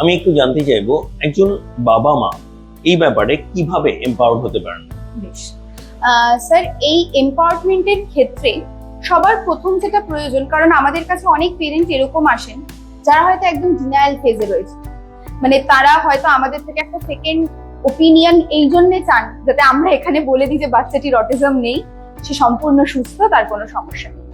আমি একটু জানতে চাইব, একজন বাবা মা এই ব্যাপারে কীভাবে এম্পাওয়ার্ড হতে পারেন? বেশ। স্যার, এই এম্পাওয়ারমেন্টের ক্ষেত্রে সবার প্রথম যেটা প্রয়োজন, কারণ আমাদের কাছে অনেক পেরেন্ট এরকম আসেন, যারা হয়তো একদম ডিনায়াল ফেজে রয়েছে। মানে তারা হয়তো আমাদের থেকে একটা সেকেন্ড ওপিনিয়ন এই জন্যে চান, যাতে আমরা এখানে বলে দিই যে বাচ্চাটির অটিজম নেই, সে সম্পূর্ণ সুস্থ, তার কোনো সমস্যা নেই।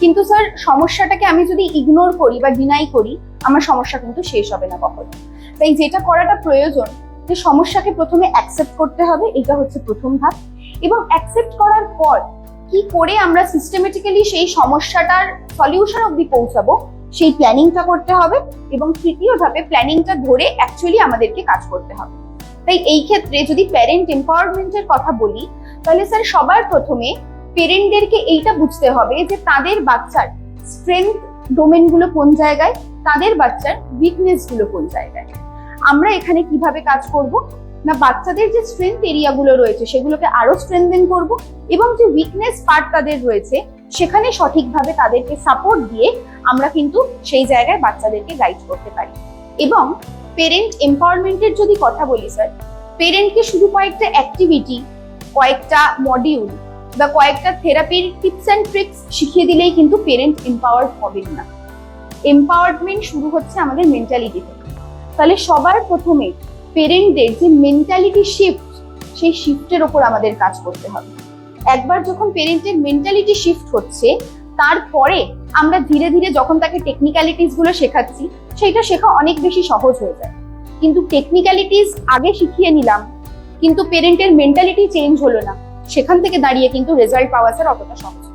কিন্তু স্যার, সমস্যাটাকে আমি যদি ইগনোর করি বা ডিনাই করি আমার সমস্যা কিন্তু শেষ হবে না কখনো। তাই যেটা করাটা প্রয়োজন, যে সমস্যাকে প্রথমে অ্যাকসেপ্ট করতে হবে, এটা হচ্ছে প্রথম ধাপ। এবং অ্যাকসেপ্ট করার পর কি করে আমরা সিস্টেমেটিক্যালি সেই সমস্যাটার সলিউশন অবধি পৌঁছাবো, সেই প্ল্যানিংটা করতে হবে এবং তৃতীয় ধাপে প্ল্যানিংটা ধরে অ্যাকচুয়ালি আমাদেরকে কাজ করতে হবে। তাই এই ক্ষেত্রে যদি প্যারেন্ট এম্পাওয়ারমেন্টের কথা বলি, তাহলে স্যার সবার প্রথমে পেরেন্টদেরকে এইটা বুঝতে হবে যে তাদের বাচ্চার স্ট্রেংথ ডোমেনগুলো কোন জায়গায়? তাদের বাচ্চার উইকনেসগুলো কোন জায়গায়? আমরা এখানে কীভাবে কাজ করব? না, বাচ্চাদের যে স্ট্রেংথ এরিয়াগুলো রয়েছে, সেগুলোকে আরও স্ট্রেংথেন করব এবং যে উইকনেস পার্ট তাদের রয়েছে, সেখানে সঠিকভাবে তাদেরকে সাপোর্ট দিয়ে আমরা কিন্তু সেই জায়গায় বাচ্চাদেরকে গাইড করতে পারি। এবং পেরেন্ট এম্পাওয়ারমেন্টের যদি কথা বলি স্যার পেরেন্টকে শুধু কয়েকটা অ্যাক্টিভিটি কয়েকটা মডিউল বা কয়েকটা থেরাপির টিপস অ্যান্ড ট্রিক্স শিখিয়ে দিলেই কিন্তু পেরেন্ট এম্পাওয়ার্ড হবেন না। এম্পাওয়ারমেন্ট শুরু হচ্ছে আমাদের মেন্টালিটি থেকে। তাহলে সবার প্রথমে পেরেন্টদের যে মেন্টালিটি শিফট সেই শিফটের ওপর আমাদের কাজ করতে হবে। একবার যখন পেরেন্টের মেন্টালিটি শিফট হচ্ছে, তারপরে আমরা ধীরে ধীরে যখন তাকে টেকনিক্যালিটিসগুলো শেখাচ্ছি সেটা শেখা অনেক বেশি সহজ হয়ে যায়। কিন্তু টেকনিক্যালিটিস আগে শিখিয়ে নিলাম, কিন্তু পেরেন্টের মেন্টালিটি চেঞ্জ হলো না। সেখান থেকে দাঁড়িয়ে কিন্তু রেজাল্ট পাওয়া স্যার অতটা সহজ